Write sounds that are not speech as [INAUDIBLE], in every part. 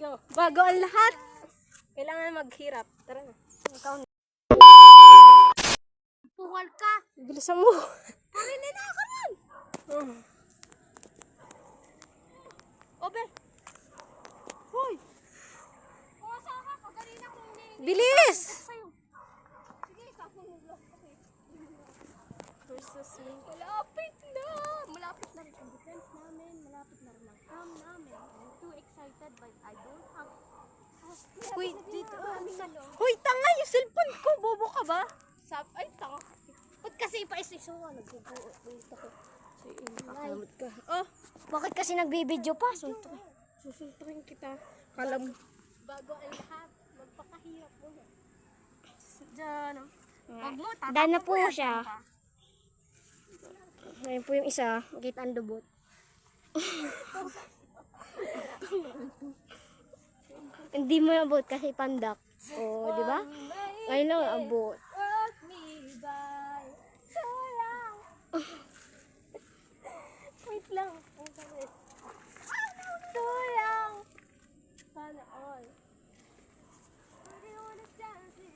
go. Bago ang lahat, kailangan maghirap. Tara na. Ikaw na. Puwal ka. Bilisan mo. Parinig na ako nun. Obe. Hoy. Kumasa ka. Kagalina kong hindi. Bilis! Sige, kapunod lang. Okay. Versus me. Malapit na. Malapit na rin ang defense namin. Malapit na rin ang cam namin. I'm too excited but I don't have... Uy, dito. Kami na lo. Hoy, tanga yung cellphone ko. Bobo ka ba? Sap, ay, tanga. Ba't kasi ipa-isiso ka? Nagbubuo dito ko. Nakakamot ka. Oh, Bakit kasi nagbibideo pa? Sunto. susuntukin kita. Kala mo. Bago ang lahat, magpakahirap mo. Diyan. oh. Huwag mo, Daan na po siya. ka. Ayun po yung isa. Kita ang dubot. Hindi mo abot kasi pandak. O, di ba? Ngayon lang abot. [LAUGHS] Wait lang. Ang sakit. So lang. Sana all.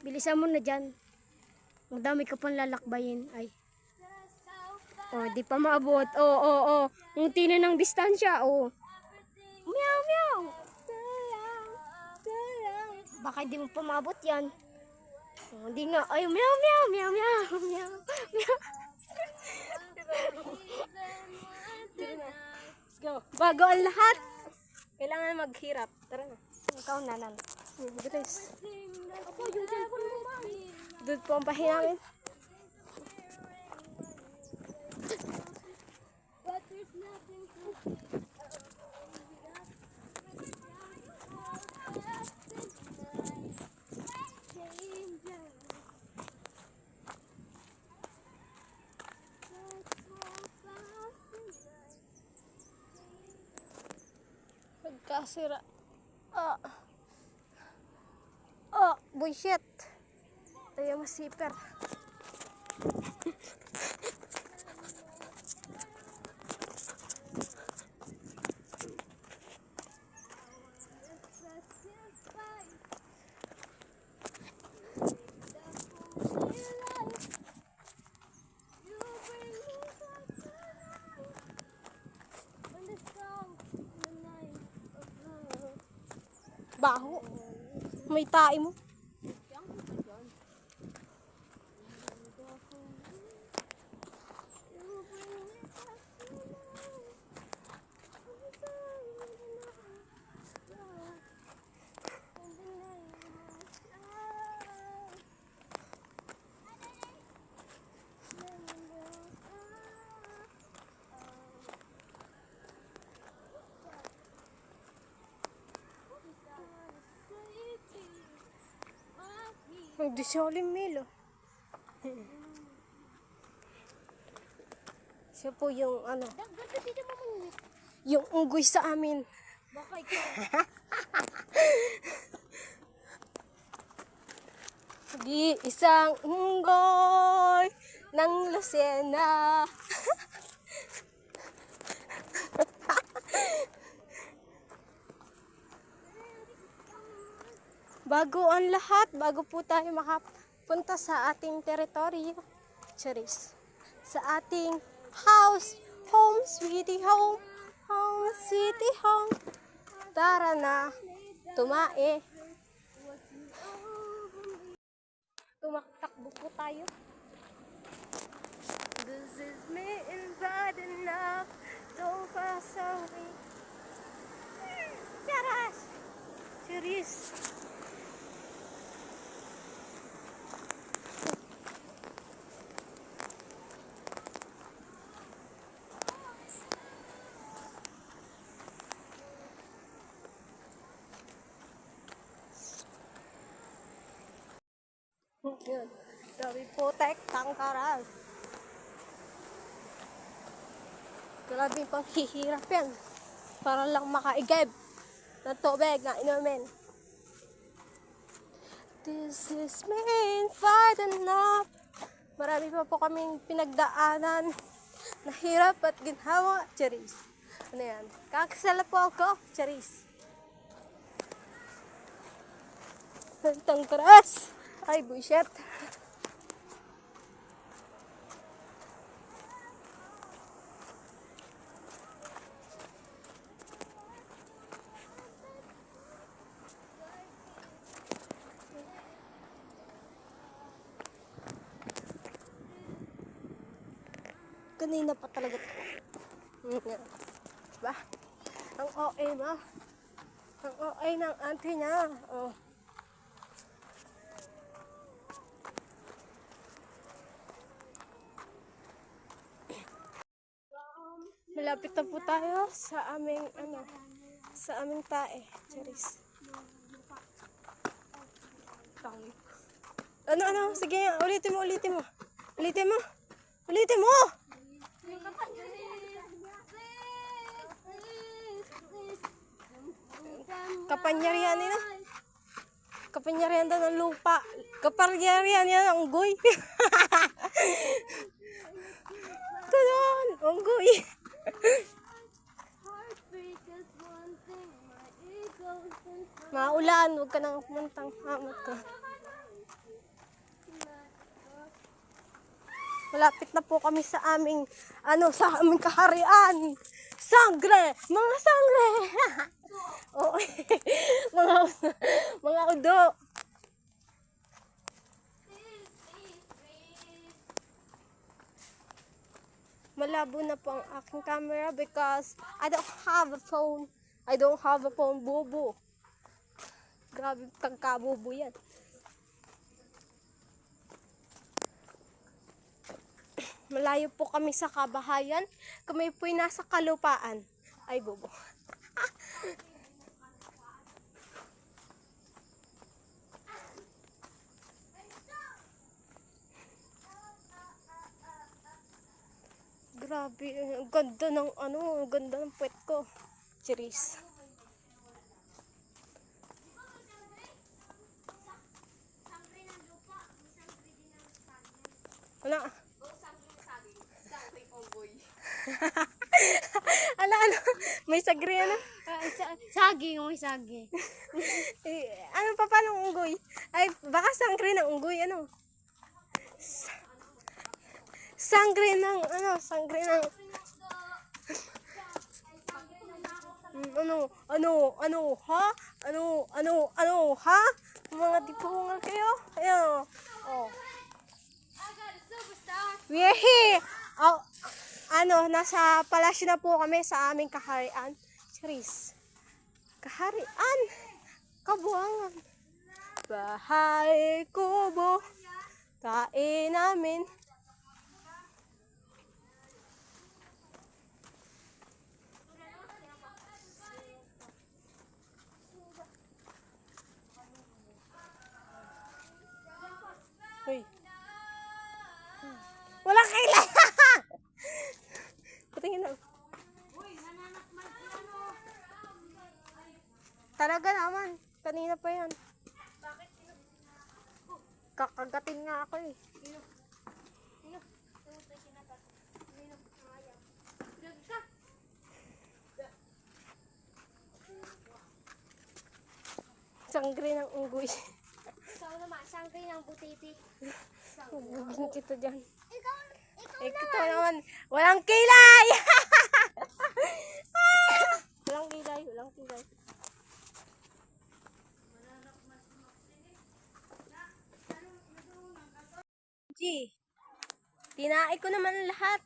Bilisan mo na dyan. Madami ka pang lalakbayin. Ay. Oh, di pa maabot. Oh, oh, oh. Munti na ng distansya. Oh. Meow, meow. Baka di mo pa maabot yan. Oh, di nga. Ay, meow, meow, meow, meow, meow, meow. Bago ang lahat, kailangan maghirap. Tara na. Ikaw na lang. Hmm, Bilis. Doon po ang pahinangin. Magkasira. Ah. Oh, bullshit. Tayo masiper. Baho. May tae mo. Ang disolim milo. Siya po yung ano, yung unggoy sa amin. Baka ikaw. Di isang unggoy ng Lucena. [LAUGHS] bago ang lahat, bago po tayo makapunta sa ating teritoryo, Charis, sa ating house, home, sweetie home, home, sweetie home. Tara na, tumae. Tumaktakbo po tayo. This is me inviting up, don't pass away. Charas! Charis! Yun. Dami putek, tangkaral. Grabe pang hihirap yan. Para lang makaigib ng tubig na inumin. This is me fight enough. Marami pa po kaming pinagdaanan. Nahirap at ginhawa. Charis. Ano yan? Kakasala po ako. Charis. Tangkras! Ay, bullshit. Kanina pa talaga to. Diba? Ang OA mo. Ang OA ng auntie niya. Oh. Malapit na po tayo sa aming ano, sa aming tae. Charis. Ano, ano? Sige, ulitin mo, ulitin mo. Ulitin mo. Ulitin mo! Kapanyarihan nila. Kapanyarihan daw ng lupa. Kapanyarihan yan ng unggoy. Ito [LAUGHS] doon, unggoy. [LAUGHS] Maulan, huwag ka nang pumuntang hamot ka. Malapit na po kami sa aming, ano, sa aming kaharian. Sangre! Mga sangre! [LAUGHS] Oo. [LAUGHS] mga, mga udo. Malabo na po ang aking camera because I don't have a phone. I don't have a phone, bobo. Grabe pagkabobo yan. [COUGHS] Malayo po kami sa kabahayan. Kami po'y nasa kalupaan. Ay, bobo. Grabe, ang ganda ng ano, ang ganda ng puwet ko. Cheers. Ano? ano, ano? May sagri, ano? Ah, sa- saging, may saging. [LAUGHS] Eh, ano pa pa ng unggoy? Ay, baka sangre ng unggoy, ano? Sa- Sangre ng, ano, sangre ng... Ano, ano, ano, ha? Ano, ano, ano, ha? Mga dipungal kayo? Ayan, oh. We're here. Oh, ano, nasa palasyo na po kami sa aming kaharian. Charis. Kaharian. Kabuangan. Bahay kubo. Tae namin. Nga ako eh. Sangre ng unggoy. Ikaw naman, saging ng butiti. Bugin kita dyan. Ikaw, ikaw Eh, ito naman, walang kilay! [LAUGHS] Ah! walang kilay, walang kilay. G, tinaay ko naman lahat.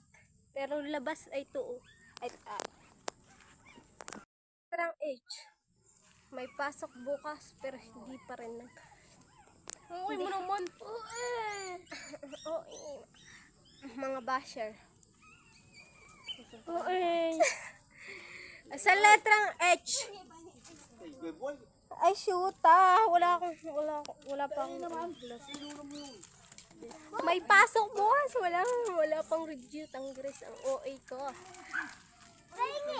Pero labas ay tuo. Ay, ah. Parang H. May pasok bukas pero hindi pa rin na. Uy mo naman. Oo, [LAUGHS] eh. mga basher. Uy. [LAUGHS] Sa letrang H. Ay, shoot ah. Wala akong, wala, akong- wala pang. May pasok bukas. Wala, wala pang review. Tanggiris ang OA ko.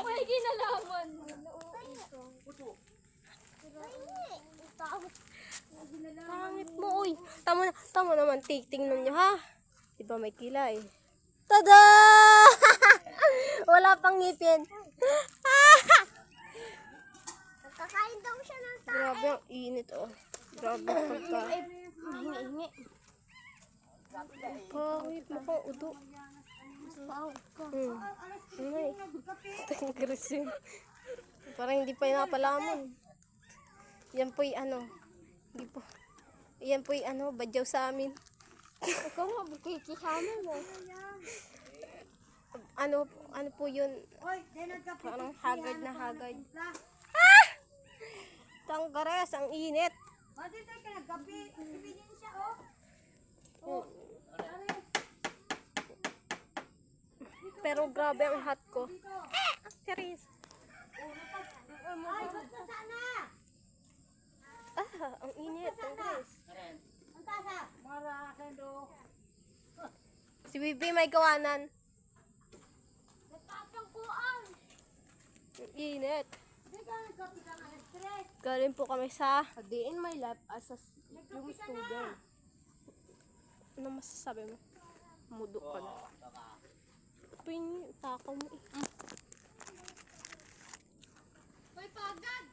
May ginalaman mo. Pangit mo, uy. Tama, tama naman. Tingnan nyo, ha? Di ba may kilay? Tada! [LAUGHS] wala pang ngipin. Kakain daw siya ng Grabe ang init, oh. Grabe pagka. Hingi-hingi. Pangit mo ko, udo. Ka. Hmm. Ay. Tanggaras [LAUGHS] yun. Parang hindi pa napalamon. Yan po'y ano. Hindi po. Yan po'y ano, badyaw sa amin. [LAUGHS] Ikaw nga, kikisama mo. Ano, ano po yun? Parang hagard na hagard. Ah! Tanggaras, ang init. Pero grabe ang hot ko. Ah! Serious. Ah, ang init. Tanggaras. Si Bibi may gawanan. Ang init. Galing po kami sa... A day in my life as a yung student. Ano masasabi mo? Mudo ka na. Ping, takaw mo eh. Hoy, pagad!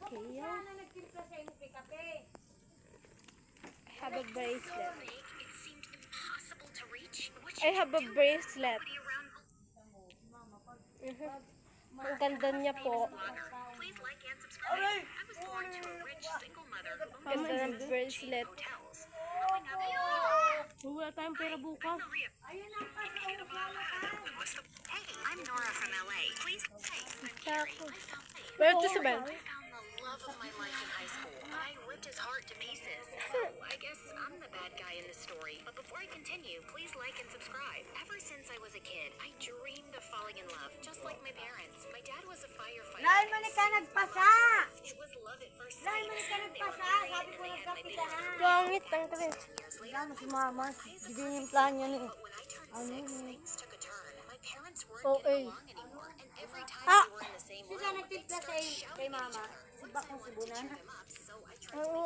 Okay, yeah. I have a bracelet. I have a bracelet. Mhm. Ang ganda niya po. I was born to a rich single mother who owns Ganda ng bracelet. hotels. Growing up, Wala tayong pera bukas. Hey, I'm Nora from LA. Please, hey, I'm Carrie. I found faith. Where to Sabel? I found the love of my life in high school. I ripped his heart to pieces. So I guess I'm the bad guy in this story. But before I continue, please like and subscribe. Ever since I was a kid, I dreamed of falling in love, just like my parents. My dad was a each mama. other. Si Bakong Sibunan.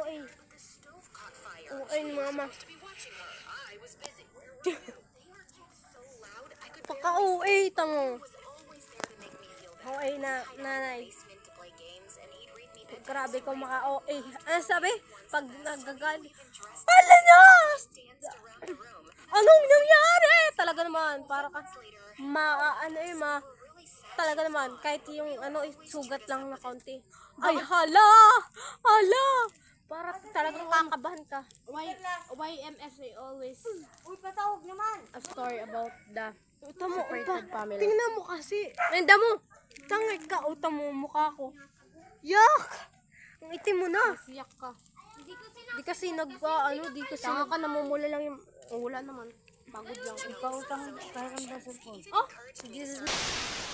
eh. eh, mama. supposed to be watching her. I was busy. Where were you? They argued so loud, I could Pagka barely OA, tamo. To make me feel better. OA na nanay. Grabe kung stories. maka OA. Ano sabi? Pag nagagali. Anong nangyari? Talaga naman, para ka ma ano eh ma talaga naman kahit yung ano sugat lang na konti. Ay hala! Hala! Para talagang kakabahan ka. Why, why MSA always Uy, patawag naman. a story about the Uta mo, uta. separated family? Tingnan mo kasi. Nanda mo. Tangay ka, uta mo mukha ko. Yak! Ang itim mo na. Siyak ka. Di kasi nag, ah, ano, di kasi nag, ka namumula lang yung... Oh, wala naman. Pagod lang. Pautang, parang ba sa phone? oh, Jesus.